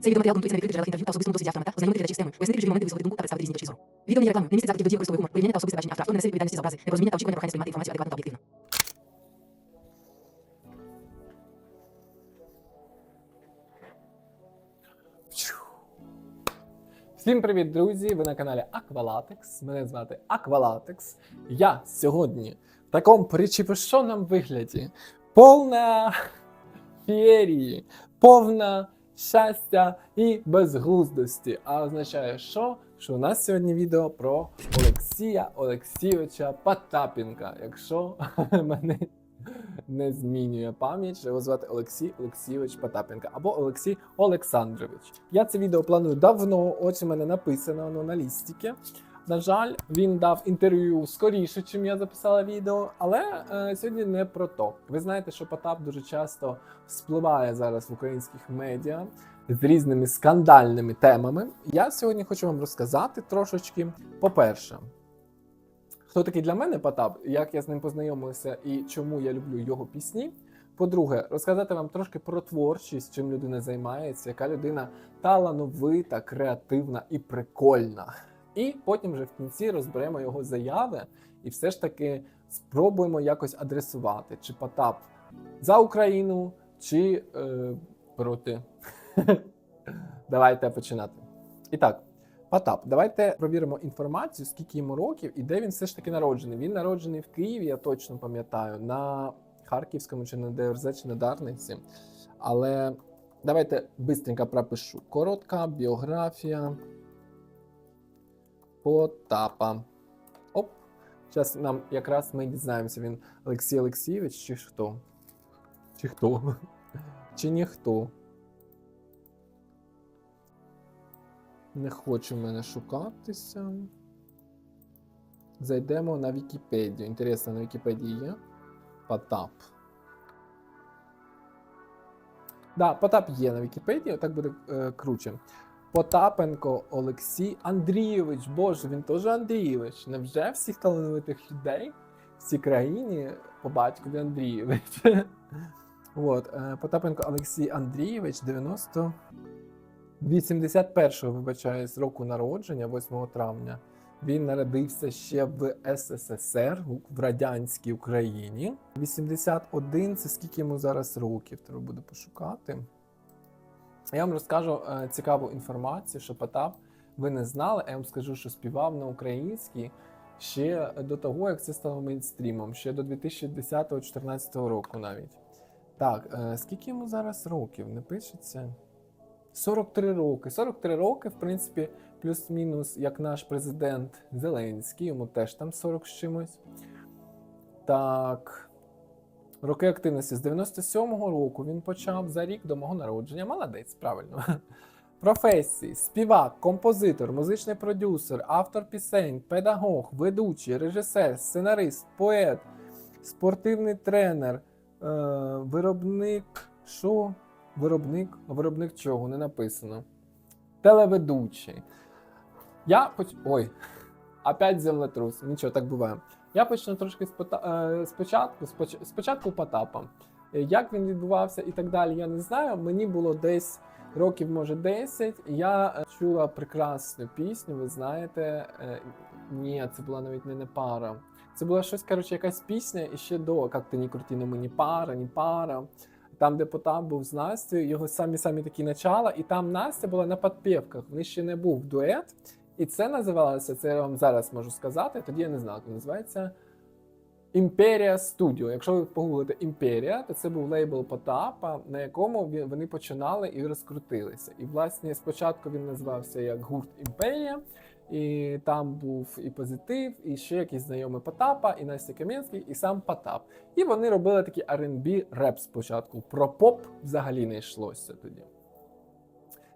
Цей відеоматеріал ґрунтується на відкритих джерелах інтерв'ю та особистому досвіді автора мета, ознайомити глядачів з темою, пояснити ключові моменти, висловити думку та представити різні точки зору. Відео не є не містить закликів до гумор, порівняння та особисте бачення автора, автор не несе відповідальності за образи, непорозуміння та очікування прохання сприймати інформацію адекватно та об'єктивно. Всім привіт, друзі! Ви на каналі Aqualatix. Мене звати Aqualatix. Я сьогодні в такому причепишоному вигляді, повна феєрії, повна щастя і безглуздості. А означає, що? Що у нас сьогодні відео про Олексія Олексійовича Потапенка. Якщо мене не змінює пам'ять, що його звати Олексій Олексійович Потапенка або Олексій Олександрович. Я це відео планую давно. Ось у мене написано воно на лістіки. На жаль, він дав інтерв'ю скоріше, чим я записала відео, але е, сьогодні не про то. Ви знаєте, що Потап дуже часто спливає зараз в українських медіа з різними скандальними темами. Я сьогодні хочу вам розказати трошечки. По-перше, хто такий для мене Потап, як я з ним познайомився і чому я люблю його пісні. По-друге, розказати вам трошки про творчість, чим людина займається, яка людина талановита, креативна і прикольна. І потім вже в кінці розберемо його заяви і все ж таки спробуємо якось адресувати, чи Потап за Україну, чи е, проти. Давайте починати. І так, Потап, давайте провіримо інформацію, скільки йому років і де він все ж таки народжений. Він народжений в Києві, я точно пам'ятаю, на Харківському чи на ДРЗ, чи на Дарниці. Але давайте швидко пропишу. Коротка біографія Потапа. Оп. Зараз нам якраз ми дізнаємося, він Олексій Олексійович чи хто? Чи хто? Чи ніхто? Не хоче мене шукатися. Зайдемо на Вікіпедію. Інтересно, на Вікіпедії є? Потап. Да, Потап є на Вікіпедії, так буде е, круче. Потапенко Олексій Андрійович. Боже, він теж Андрійович. Невже всіх талановитих людей в цій країні по батькові Андрійович? От, е, Потапенко Олексій Андрійович, 90. 81-го, вибачаюсь, року народження, 8 травня. Він народився ще в СССР в радянській Україні. 81 це скільки йому зараз років? Треба буде пошукати. Я вам розкажу е, цікаву інформацію, що Потап ви не знали. а Я вам скажу, що співав на українській ще до того, як це стало мейнстрімом, ще до 2010-2014 року навіть. Так, е, скільки йому зараз років? Не пишеться? 43 роки. 43 роки, в принципі, плюс-мінус, як наш президент Зеленський, йому теж там 40 з чимось. Так. Роки активності з 97-го року він почав за рік до мого народження. Молодець, правильно. Професії: співак, композитор, музичний продюсер, автор пісень, педагог, ведучий, режисер, сценарист, поет, спортивний тренер, е- виробник. Що? Виробник, виробник чого не написано. Телеведучий. Я. Ой, опять землетрус. Нічого, так буває. Я почну трошки е, спочатку, спочатку Потапа. Е, Як він відбувався і так далі, я не знаю. Мені було десь років, може, 10. Я е, чула прекрасну пісню, ви знаєте. Ні, це була навіть не, не пара. Це була щось, коротше, якась пісня і ще до як ти ні крути, ну ні пара, ні пара. Там, де Потап був з Настю, його самі-самі такі начала, і там Настя була на підпівках. В них ще не був дует. І це називалося, це я вам зараз можу сказати, тоді я не знаю, як називається. Імперія Студіо. Якщо ви погуглите Імперія, то це був лейбл Потапа, на якому вони починали і розкрутилися. І, власне, спочатку він називався як гурт Імперія, і там був і позитив, і ще якийсь знайомий Потапа, і Настя Кам'янський, і сам Потап. І вони робили такий R&B реп спочатку. Про поп взагалі не йшлося тоді.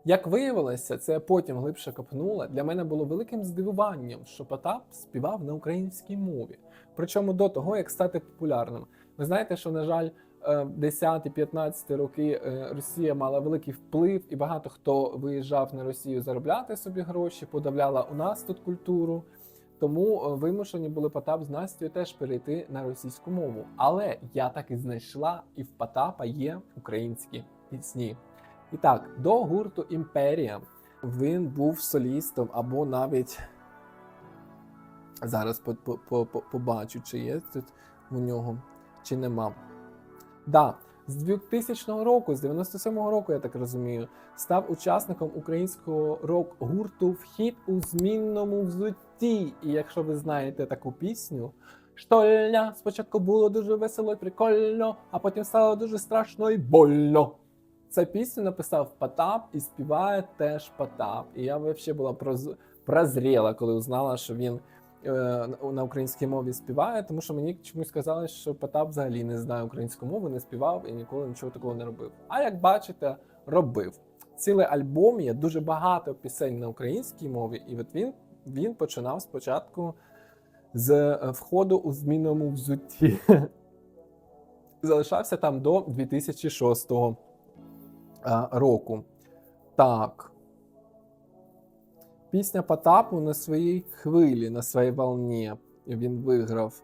Як виявилося, це потім глибше копнула. Для мене було великим здивуванням, що Потап співав на українській мові. Причому до того, як стати популярним. Ви знаєте, що, на жаль, е, 10-15 роки е, Росія мала великий вплив, і багато хто виїжджав на Росію заробляти собі гроші, подавляла у нас тут культуру. Тому е, вимушені були Потап з Настю теж перейти на російську мову. Але я так і знайшла, і в Потапа є українські пісні. І так, до гурту Імперія він був солістом або навіть зараз по- по- по- по- побачу, чи є тут у нього, чи нема. Да, з 2000 року, з 97-го року, я так розумію, став учасником українського рок-гурту Вхід у змінному взутті. І якщо ви знаєте таку пісню, Штольня спочатку було дуже весело і прикольно, а потім стало дуже страшно і больно. Цю пісню написав Потап і співає теж Потап. І я взагалі була проз... прозріла, коли узнала, що він е, на українській мові співає, тому що мені чомусь сказали, що Потап взагалі не знає українську мову, не співав і ніколи нічого такого не робив. А як бачите, робив. Цілий альбом є дуже багато пісень на українській мові, і от він, він починав спочатку з е, входу у змінному взутті. Залишався там до 2006 е, року. Так. Пісня Потапу на своїй хвилі, на своїй волні. Він виграв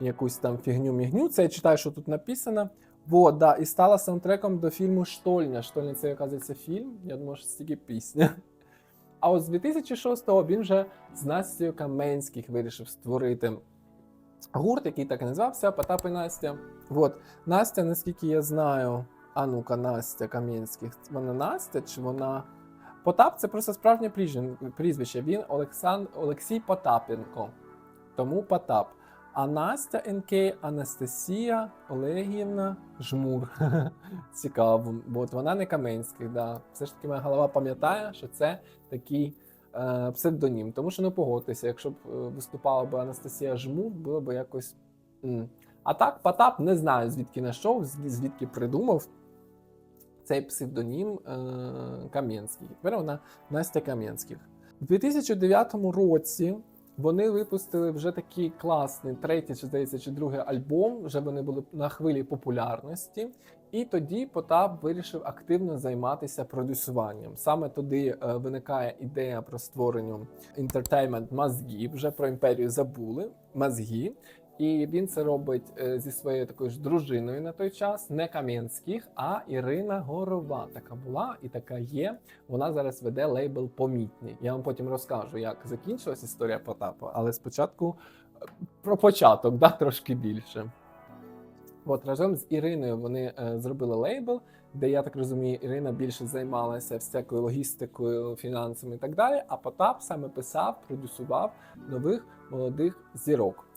якусь там фігню-мігню. Це я читаю, що тут написано. Вот, да, і стала саундтреком до фільму Штольня. Штольня це, оказується, фільм. Я думаю, що це тільки пісня. А от з 2006-го він вже з Настю Каменських вирішив створити гурт, який так і називався Потап і Настя. От, Настя, наскільки я знаю, а ну-ка, Настя Кам'янських. Вона Настя чи вона. Потап це просто справжнє прізвище-. Він Олександр Олексій Потапенко. Тому Потап. А Настя НК Анастасія Олегівна Жмур. Цікаво. Бо от вона не Каменських, да. Все ж таки моя голова пам'ятає, що це такий е, псевдонім. Тому що не погодьтеся, якщо б е, виступала б Анастасія Жмур, було б якось. м. А так, Потап не знаю, звідки знайшов, звідки придумав цей псевдонім е, Кам'янський. Тепер вона Настя Кам'янських. У 2009 році вони випустили вже такий класний третій, чи здається, чи другий альбом. Вже вони були на хвилі популярності. І тоді Потап вирішив активно займатися продюсуванням. Саме туди е, виникає ідея про створення інтертеймент мозгів. Вже про імперію забули мозги. І він це робить е, зі своєю такою ж дружиною на той час, не Кам'янських, а Ірина Горова. Така була і така є. Вона зараз веде лейбл Помітні. Я вам потім розкажу, як закінчилась історія Потапа, але спочатку е, про початок, да, трошки більше. От разом з Іриною вони е, зробили лейбл, де я так розумію, Ірина більше займалася всякою логістикою, фінансами і так далі. А Потап саме писав, продюсував нових молодих зірок.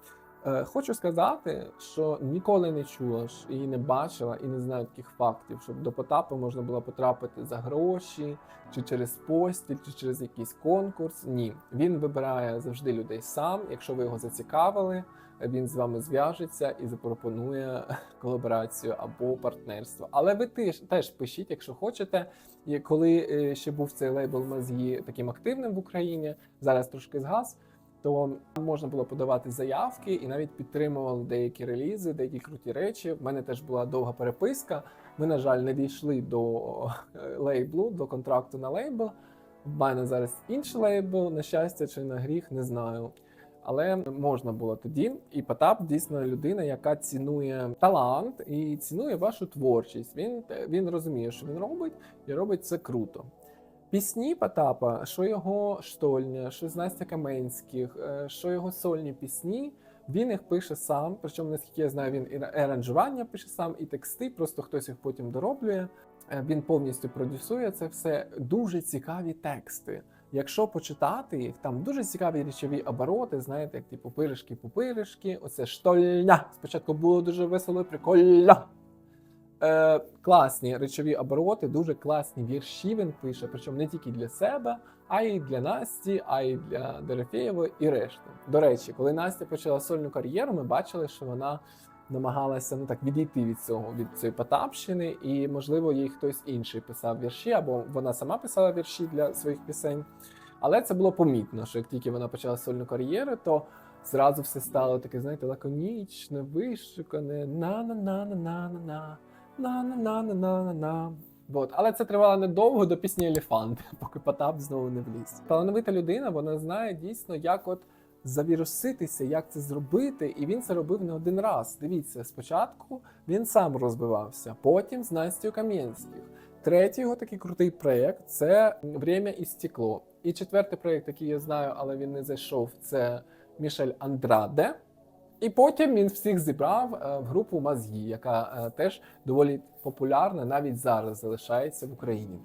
Е, Хочу сказати, що ніколи не чула ж і не бачила, і не знаю таких фактів, щоб до Потапа можна було потрапити за гроші, чи через постіль, чи через якийсь конкурс. Ні, він вибирає завжди людей сам. Якщо ви його зацікавили, він з вами зв'яжеться і запропонує колаборацію або партнерство. Але ви теж, теж пишіть, якщо хочете. І коли е, ще був цей лейбл Мазгі таким активним в Україні, зараз трошки згас то можна було подавати заявки і навіть підтримували деякі релізи, деякі круті речі. В мене теж була довга переписка. Ми, на жаль, не дійшли до е, лейблу, до контракту на лейбл. В мене зараз інший лейбл, на щастя чи на гріх, не знаю. Але можна було тоді. І Потап дійсно людина, яка цінує талант і цінує вашу творчість. Він, він розуміє, що він робить, і робить це круто. Пісні Потапа, що його штольня, що з Настя Каменських, е, що його сольні пісні, він їх пише сам. Причому, наскільки я знаю, він і аранжування пише сам, і тексти, просто хтось їх потім дороблює. Е, Він повністю продюсує це все. Дуже цікаві тексти. Якщо почитати їх, там дуже цікаві річові обороти, знаєте, як типу пиришки пупиришки оце штольня. Спочатку було дуже весело і прикольно. Е, класні речові обороти, дуже класні вірші він пише, причому не тільки для себе, а й для Насті, а й для Дорофєєвої і решти. До речі, коли Настя почала сольну кар'єру, ми бачили, що вона намагалася ну так відійти від цього від цієї потапщини, і можливо їй хтось інший писав вірші, або вона сама писала вірші для своїх пісень. Але це було помітно, що як тільки вона почала сольну кар'єру, то зразу все стало таке, знаєте, лаконічне, вишукане, на-на-на-на-на-на-на на-на-на-на-на-на. Вот. Але це тривало недовго до пісні Елефант, поки Потап знову не вліз. Талановита людина, вона знає дійсно, як от завіруситися, як це зробити, і він це робив не один раз. Дивіться, спочатку він сам розбивався, потім з Настю Кам'янських. Третій його такий крутий проєкт це Время і стекло. І четвертий проєкт, який я знаю, але він не зайшов, це Мішель Андраде. І потім він всіх зібрав е, в групу Мазгі, яка е, теж доволі популярна, навіть зараз залишається в Україні.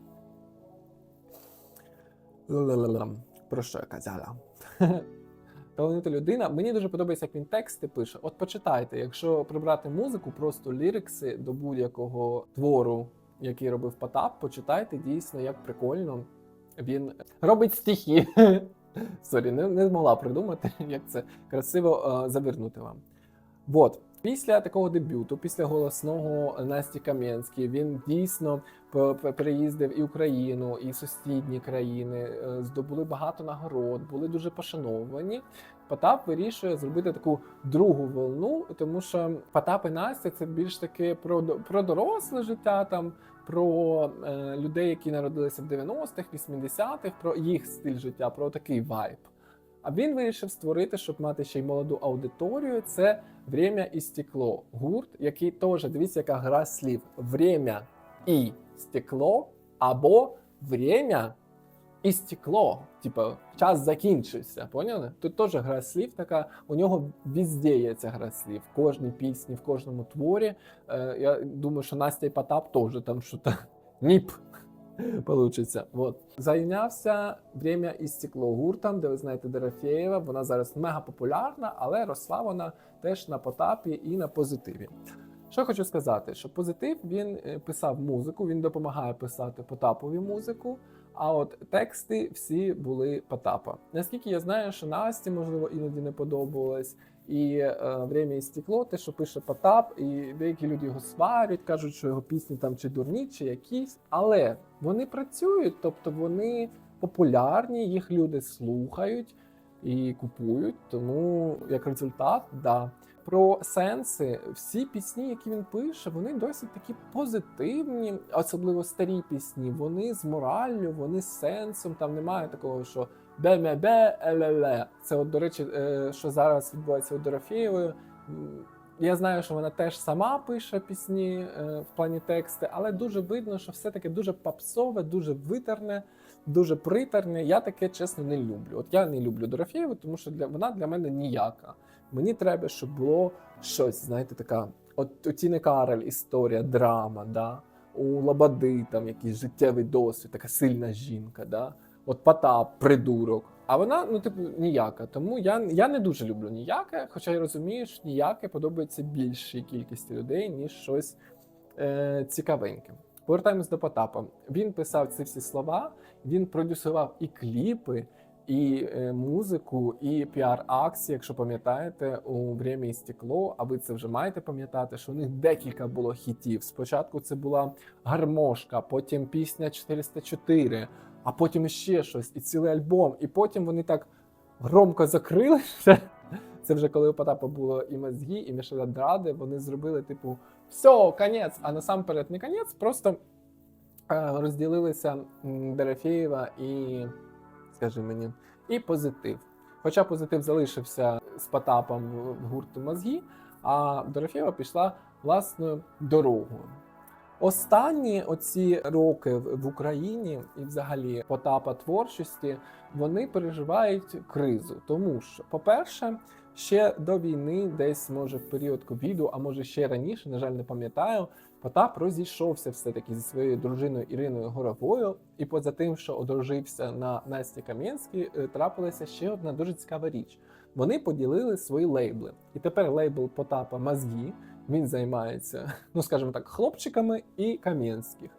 Про що я казала? Талановита людина. Мені дуже подобається, як він тексти пише. От почитайте, якщо прибрати музику, просто лірикси до будь-якого твору, який робив Потап, почитайте дійсно, як прикольно він робить стихи. Сорі, не, не змогла придумати, як це красиво е, завернути вам. От. Після такого дебюту, після голосного Насті Кам'янської, він дійсно переїздив і Україну, і сусідні країни, е, здобули багато нагород, були дуже пошановані. Потап вирішує зробити таку другу волну, тому що Потап і Настя це більш таки про, про доросле життя, там про е, людей, які народилися в 90-х, 80-х, про їх стиль життя, про такий вайб. А він вирішив створити, щоб мати ще й молоду аудиторію. Це Время і стекло. Гурт, який теж дивіться, яка гра слів: Время і стекло або Время і стекло. Типа час закінчився. Поняли? Тут теж гра слів така. У нього везде є ця гра слів. В кожній пісні, в кожному творі. Е, я думаю, що Настя і Потап теж там щось ніп получиться. Вот. Зайнявся «Время і стекло гуртом, де ви знаєте Дорофєєва. Вона зараз мега популярна, але росла вона теж на потапі і на позитиві. Що хочу сказати, що позитив він е, писав музику, він допомагає писати потапові музику. А от тексти всі були Потапа. Наскільки я знаю, що Насті, можливо, іноді не подобалось. І е, «Время і стекло, те, що пише Потап, і деякі люди його сварять, кажуть, що його пісні там чи дурні, чи якісь. Але вони працюють, тобто вони популярні, їх люди слухають і купують. Тому як результат, да. Про сенси, всі пісні, які він пише, вони досить такі позитивні, особливо старі пісні. Вони з мораллю, вони з сенсом. Там немає такого, що бе-ме-бе, еле-ле. Це, от, до речі, е, що зараз відбувається у Дорофєєвою. Я знаю, що вона теж сама пише пісні е, в плані тексти, але дуже видно, що все-таки дуже попсове, дуже витерне, дуже притерне. Я таке чесно не люблю. От я не люблю Дорофєєву, тому що для вона для мене ніяка. Мені треба, щоб було щось, знаєте, така. От у Тіни Карель історія, драма, да? у Лободи там якийсь життєвий досвід, така сильна жінка. Да? От Потап, придурок. А вона, ну, типу, ніяка. Тому я, я не дуже люблю ніяке, хоча я розумію, що ніяке подобається більшій кількості людей, ніж щось е, цікавеньке. Повертаємось до Потапа. Він писав ці всі слова, він продюсував і кліпи, і е, музику, і піар-акції, якщо пам'ятаєте, у «Время і стекло, а ви це вже маєте пам'ятати, що у них декілька було хітів. Спочатку це була гармошка, потім пісня 404, а потім ще щось, і цілий альбом. І потім вони так громко закрили. Це вже коли у Потапа було і мозги, і Мішеля Дради. Вони зробили, типу, все, конець. А насамперед не конець, просто е, розділилися м, і, скажи мені, і позитив. Хоча позитив залишився з Потапом в гурту мозги, а Дорофєєва пішла власною дорогою. Останні оці роки в Україні і взагалі Потапа творчості вони переживають кризу, тому що, по-перше, ще до війни, десь може в період ковіду, а може ще раніше, на жаль, не пам'ятаю. Потап розійшовся все-таки зі своєю дружиною Іриною Горовою, і поза тим, що одружився на Насті Кам'янській, е, трапилася ще одна дуже цікава річ. Вони поділили свої лейбли. І тепер лейбл Потапа Мазгі він займається, ну скажімо так, хлопчиками і Кам'янських.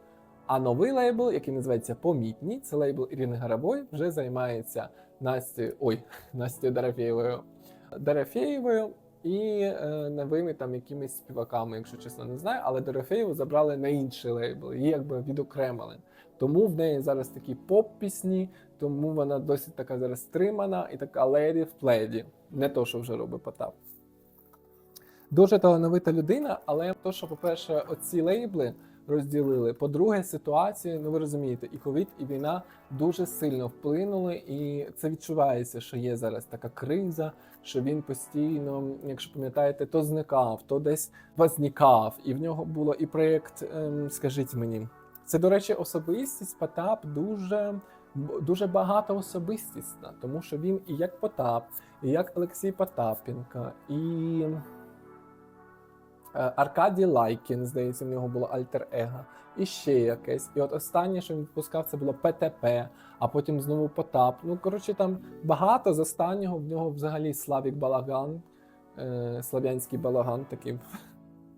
А новий лейбл, який називається Помітні, це лейбл Ірини Гарабой, вже займається Настю, ой, Настю Дорофєєвою. Дорофєєвою і е, новими там якимись співаками, якщо чесно не знаю, але Дорофеєву забрали на інший лейбл, її якби відокремили. Тому в неї зараз такі поп-пісні, тому вона досить така зараз стримана і така леді в пледі. Не то, що вже робить Потап. Дуже талановита людина, але то, що, по-перше, оці лейбли розділили. По-друге, ситуація, ну ви розумієте, і ковід, і війна дуже сильно вплинули, і це відчувається, що є зараз така криза, що він постійно, якщо пам'ятаєте, то зникав, то десь возникав. І в нього було і проєкт, ем, скажіть мені, Це, до речі, особистість Потап дуже, дуже багато особистісна, тому що він і як Потап, і як Олексій Потапенко, і Аркадій Лайкін, здається, в нього було альтер-его, і ще якесь. І от останнє, що він відпускав, це було ПТП, а потім знову Потап. Ну, коротше, там багато з останнього в нього взагалі Славік Балаган, е, Слав'янський балаган такий.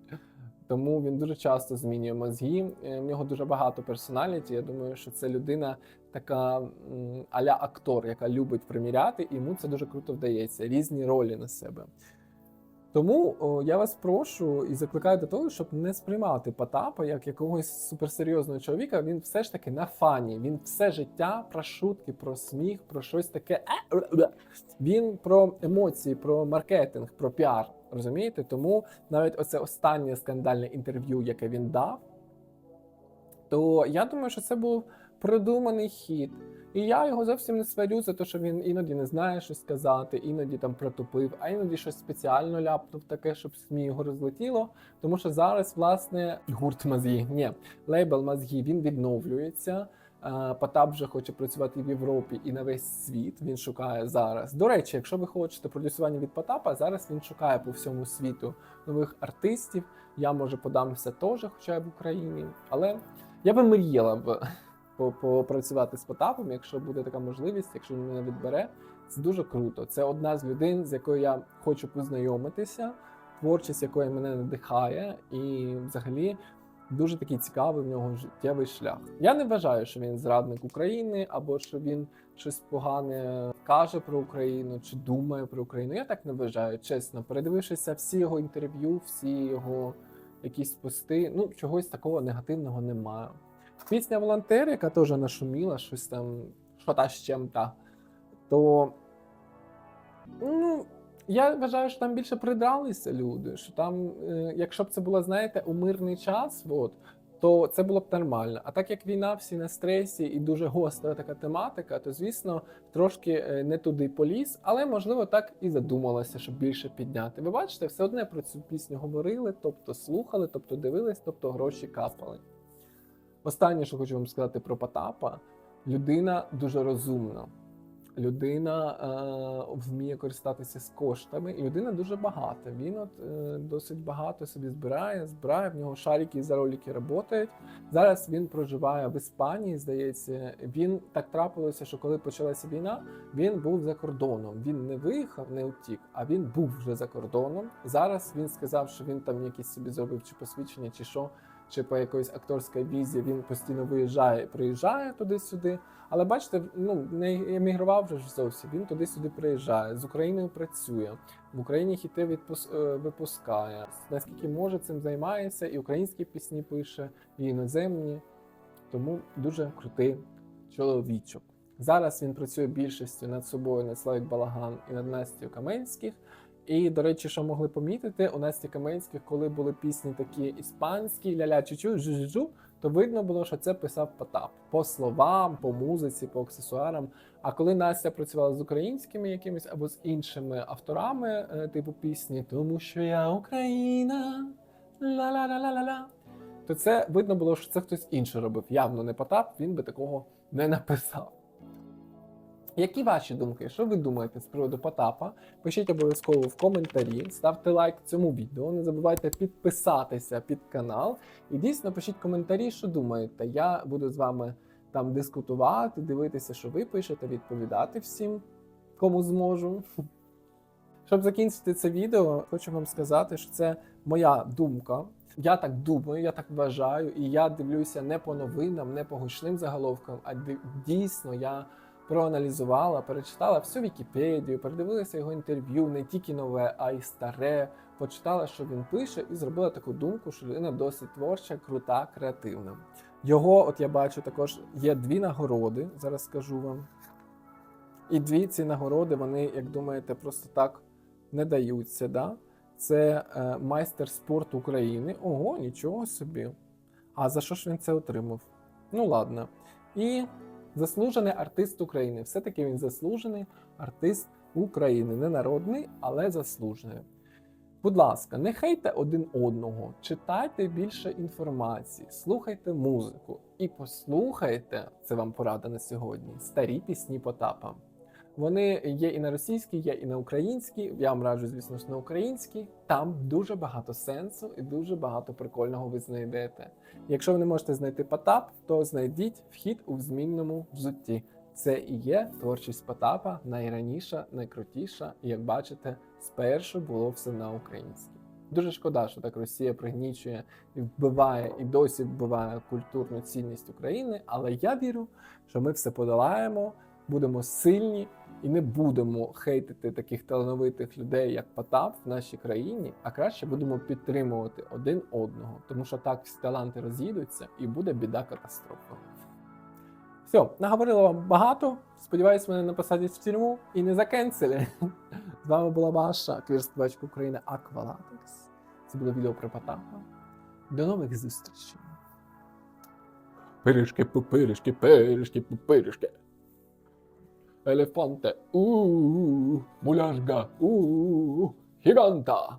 Тому він дуже часто змінює мозги. Е, В нього дуже багато персоналіті. Я думаю, що це людина така а-ля актор, яка любить приміряти, і йому це дуже круто вдається. Різні ролі на себе. Тому о, я вас прошу і закликаю до того, щоб не сприймати Потапа як якогось суперсерйозного чоловіка. Він все ж таки на фані. Він все життя про шутки, про сміх, про щось таке. «Е, Він про емоції, про маркетинг, про піар. Розумієте? Тому навіть оце останнє скандальне інтерв'ю, яке він дав, то я думаю, що це був продуманий хід. І я його зовсім не сварю за те, що він іноді не знає, що сказати, іноді там протупив, а іноді щось спеціально ляпнув таке, щоб СМІ його розлетіло. Тому що зараз, власне, гурт мозгі, ні, лейбл мозгі він відновлюється. Потап вже хоче працювати в Європі і на весь світ. Він шукає зараз. До речі, якщо ви хочете продюсування від Потапа, зараз він шукає по всьому світу нових артистів. Я може подамся теж, хоча я в Україні, але я би мріяла б попрацювати з Потапом, якщо буде така можливість, якщо він мене відбере. Це дуже круто. Це одна з людей, з якою я хочу познайомитися, творчість якої мене надихає, і взагалі дуже такий цікавий в нього життєвий шлях. Я не вважаю, що він зрадник України або що він щось погане каже про Україну чи думає про Україну. Я так не вважаю, чесно. Передивившися всі його інтерв'ю, всі його якісь пости, ну чогось такого негативного немає. Пісня Волонтер, яка теж нашуміла, щось там, що та з чим-то, то ну, я вважаю, що там більше придралися люди. Що там, е, якщо б це було, знаєте, у мирний час, от, то це було б нормально. А так як війна, всі на стресі і дуже гостра така тематика, то звісно трошки е, не туди поліз, але можливо так і задумалася, щоб більше підняти. Ви бачите, все одне про цю пісню говорили, тобто слухали, тобто дивились, тобто гроші капали. Останнє, що хочу вам сказати про Потапа, людина дуже розумна. Людина е, вміє користатися з коштами, і людина дуже багата. Він от е, досить багато собі збирає, збирає, в нього шарики за ролики працюють. Зараз він проживає в Іспанії, здається. Він так трапилося, що коли почалася війна, він був за кордоном. Він не виїхав, не утік, а він був вже за кордоном. Зараз він сказав, що він там якісь собі зробив чи посвідчення, чи що, чи по якоїсь акторській візі він постійно виїжджає, приїжджає туди-сюди. Але бачите, ну не емігрував вже зовсім. Він туди-сюди приїжджає, з Україною працює, в Україні хіти відпус... е, випускає. Наскільки може цим займається, і українські пісні пише, і іноземні. Тому дуже крутий чоловічок. Зараз він працює більшістю над собою, над Славік Балаган і над Настю Каменських. І, до речі, що могли помітити, у Насті Каменських, коли були пісні такі іспанські, ля-ля чучу, жу-жу-жу, то видно було, що це писав Потап по словам, по музиці, по аксесуарам. А коли Настя працювала з українськими якимись або з іншими авторами е, типу пісні, тому що я Україна, ла-ла-ла-ла-ла, то це видно було, що це хтось інший робив. Явно не Потап, він би такого не написав. Які ваші думки? Що ви думаєте з приводу Потапа? Пишіть обов'язково в коментарі, ставте лайк цьому відео, не забувайте підписатися під канал. І дійсно пишіть коментарі, що думаєте. Я буду з вами там дискутувати, дивитися, що ви пишете, відповідати всім, кому зможу. Щоб закінчити це відео, хочу вам сказати, що це моя думка. Я так думаю, я так вважаю, і я дивлюся не по новинам, не по гучним заголовкам, а дійсно я проаналізувала, перечитала всю Вікіпедію, передивилася його інтерв'ю, не тільки нове, а й старе. Почитала, що він пише, і зробила таку думку, що людина досить творча, крута, креативна. Його, от я бачу, також є дві нагороди, зараз скажу вам. І дві ці нагороди, вони, як думаєте, просто так не даються. Да? Це е, майстер спорту України. Ого, нічого собі. А за що ж він це отримав? Ну ладно. І заслужений артист України. Все-таки він заслужений артист України. Не народний, але заслужений. Будь ласка, не хейте один одного, читайте більше інформації, слухайте музику і послухайте, це вам порада на сьогодні, старі пісні Потапа. Вони є і на російській, є і на українській. Я вам раджу, звісно ж, на українській. Там дуже багато сенсу і дуже багато прикольного ви знайдете. Якщо ви не можете знайти Потап, то знайдіть вхід у змінному взутті. Це і є творчість Потапа, найраніша, найкрутіша, і як бачите, спершу було все на українській. Дуже шкода, що так Росія пригнічує і вбиває, і досі вбиває культурну цінність України. Але я вірю, що ми все подолаємо, будемо сильні і не будемо хейтити таких талановитих людей, як Потап в нашій країні, а краще будемо підтримувати один одного, тому що так всі таланти роз'їдуться і буде біда катастрофа. Все, наговорила вам багато. Сподіваюсь, мене не посадять в тюрму і не закенселі. З вами була ваша квір-співачка України Аквалатекс. Це було відео про Потапа. До нових зустрічей. Пиріжки, пупиришки, пиріжки, пупиришки. Елефанте, у муляжга, у гіганта.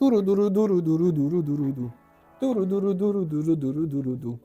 Туру-дуру-дуру-дуру-дуру-дуру-ду. Туру-дуру-дуру-дуру-дуру-дуру-ду.